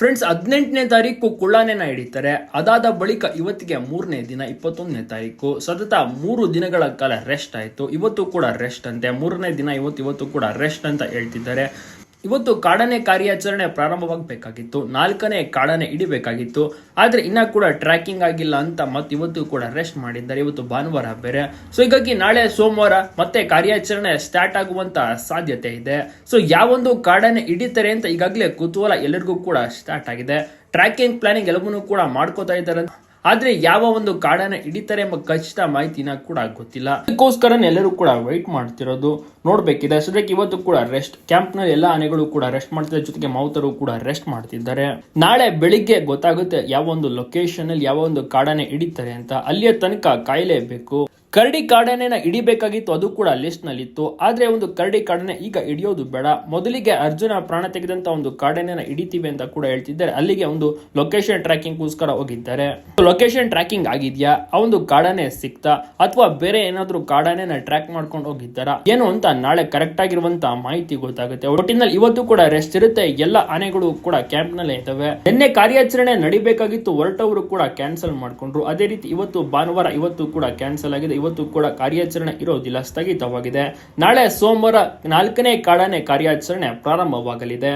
Friends, ಹದಿನೆಂಟನೇ ತಾರೀಕು ಕುಳ್ಳಾನೆನ ಹಿಡಿತಾರೆ. ಅದಾದ ಬಳಿಕ ಇವತ್ತಿಗೆ ಮೂರನೇ ದಿನ, ಇಪ್ಪತ್ತೊಂದನೇ ತಾರೀಕು. ಸತತ ಮೂರು ದಿನಗಳ ಕಾಲ ರೆಸ್ಟ್ ಆಯಿತು. ಇವತ್ತು ಕೂಡ ರೆಸ್ಟ್ ಅಂತೆ. ಮೂರನೇ ದಿನ ಇವತ್ತು ಇವತ್ತು ಕೂಡ ರೆಸ್ಟ್ ಅಂತ ಹೇಳ್ತಿದ್ದಾರೆ. ಇವತ್ತು ಕಾಡನೆ ಕಾರ್ಯಾಚರಣೆ ಪ್ರಾರಂಭವಾಗಬೇಕಾಗಿತ್ತು, ನಾಲ್ಕನೇ ಕಾಡನೆ ಇಡಬೇಕಾಗಿತ್ತು ಆದ್ರೆ ಇನ್ನ ಕೂಡ ಟ್ರ್ಯಾಕಿಂಗ್ ಆಗಿಲ್ಲ ಅಂತ ಮತ್ತೆ ಇವತ್ತು ಕೂಡ ರೆಸ್ಟ್ ಮಾಡಿದ್ದಾರೆ, ಇವತ್ತು ಭಾನುವಾರ ಬೇರೆ. ಸೊ ಹೀಗಾಗಿ ನಾಳೆ ಸೋಮವಾರ ಮತ್ತೆ ಕಾರ್ಯಾಚರಣೆ ಸ್ಟಾರ್ಟ್ ಆಗುವಂತ ಸಾಧ್ಯತೆ ಇದೆ. ಸೊ ಯಾವೊಂದು ಕಾಡನೆ ಹಿಡಿತಾರೆ ಅಂತ ಈಗಾಗಲೇ ಕುತೂಹಲ ಎಲ್ಲರಿಗೂ ಕೂಡ ಸ್ಟಾರ್ಟ್ ಆಗಿದೆ. ಟ್ರ್ಯಾಕಿಂಗ್ ಪ್ಲಾನಿಂಗ್ ಎಲ್ಲವನ್ನೂ ಕೂಡ ಮಾಡ್ಕೋತಾ ಇದ್ದಾರೆ ಆದ್ರೆ ಯಾವ ಒಂದು ಕಾಡನ್ನ ಹಿಡಿತಾರೆ ಎಂಬ ಖಚಿತ ಮಾಹಿತಿನ ಕೂಡ ಗೊತ್ತಿಲ್ಲ. ಅದಕ್ಕೋಸ್ಕರ ಎಲ್ಲರೂ ಕೂಡ ವೈಟ್ ಮಾಡ್ತಿರೋದು ನೋಡ್ಬೇಕಿದೆ. ಸದ್ಯಕ್ಕೆ ಇವತ್ತು ಕೂಡ ರೆಸ್ಟ್ ಕ್ಯಾಂಪ್ನಲ್ಲಿ ಎಲ್ಲ ಆನೆಗಳು ಕೂಡ ರೆಸ್ಟ್ ಮಾಡ್ತಿದ್ದಾರೆ. ಜೊತೆಗೆ ಮೌತರು ಕೂಡ ರೆಸ್ಟ್ ಮಾಡ್ತಿದ್ದಾರೆ. ನಾಳೆ ಬೆಳಿಗ್ಗೆ ಗೊತ್ತಾಗುತ್ತೆ ಯಾವ ಒಂದು ಲೊಕೇಶನ್ ಅಲ್ಲಿ ಯಾವ ಒಂದು ಕಾಡನ್ನ ಹಿಡಿತಾರೆ ಅಂತ. ಅಲ್ಲಿಯ ತನಕ ಕಾಯಲೇಬೇಕು. ಕರಡಿ ಕಾಡನೆನ ಹಿಡಿಬೇಕಾಗಿತ್ತು, ಅದು ಕೂಡ ಲಿಸ್ಟ್ ನಲ್ಲಿತ್ತು ಆದ್ರೆ ಒಂದು ಕರಡಿ ಕಾಡನೆ ಈಗ ಹಿಡಿಯೋದು ಬೇಡ. ಮೊದಲಿಗೆ ಅರ್ಜುನ ಪ್ರಾಣ ತೆಗೆದಂತ ಒಂದು ಕಾಡನೆನ ಹಿಡಿತೀವಿ ಅಂತ ಕೂಡ ಹೇಳ್ತಿದ್ದಾರೆ. ಅಲ್ಲಿಗೆ ಒಂದು ಲೊಕೇಶನ್ ಟ್ರ್ಯಾಕಿಂಗ್ ಗೋಸ್ಕರ ಹೋಗಿದ್ದಾರೆ ಲೊಕೇಶನ್ ಟ್ರ್ಯಾಕಿಂಗ್ ಆಗಿದ್ಯಾ? ಆ ಒಂದು ಕಾಡನೆ ಸಿಕ್ತಾ? ಅಥವಾ ಬೇರೆ ಏನಾದರೂ ಕಾಡನೆನ ಟ್ರ್ಯಾಕ್ ಮಾಡ್ಕೊಂಡು ಹೋಗಿದ್ದಾರಾ? ಏನು ಅಂತ ನಾಳೆ ಕರೆಕ್ಟ್ ಆಗಿರುವಂತ ಮಾಹಿತಿ ಗೊತ್ತಾಗುತ್ತೆ. ಒಟ್ಟಿನಲ್ಲಿ ಇವತ್ತು ಕೂಡ ರೆಸ್ಟ್ ಇರುತ್ತೆ. ಎಲ್ಲ ಆನೆಗಳು ಕೂಡ ಕ್ಯಾಂಪ್ ನಲ್ಲೇ ಇದ್ದಾವೆ. ನಿನ್ನೆ ಕಾರ್ಯಾಚರಣೆ ನಡಿಬೇಕಾಗಿತ್ತು. ಹೊರಟವರು ಕೂಡ ಕ್ಯಾನ್ಸಲ್ ಮಾಡ್ಕೊಂಡ್ರು. ಅದೇ ರೀತಿ ಇವತ್ತು ಭಾನುವಾರ ಇವತ್ತು ಕೂಡ ಕ್ಯಾನ್ಸಲ್ ಆಗಿದೆ. ಇವತ್ತು ಕೂಡ ಕಾರ್ಯಾಚರಣೆ ಇರೋದಿಲ್ಲ ಸ್ಥಗಿತವಾಗಿದೆ ನಾಳೆ ಸೋಮವಾರ ನಾಲ್ಕನೇ ಕಾಡನೆ ಕಾರ್ಯಾಚರಣೆ ಪ್ರಾರಂಭವಾಗಲಿದೆ.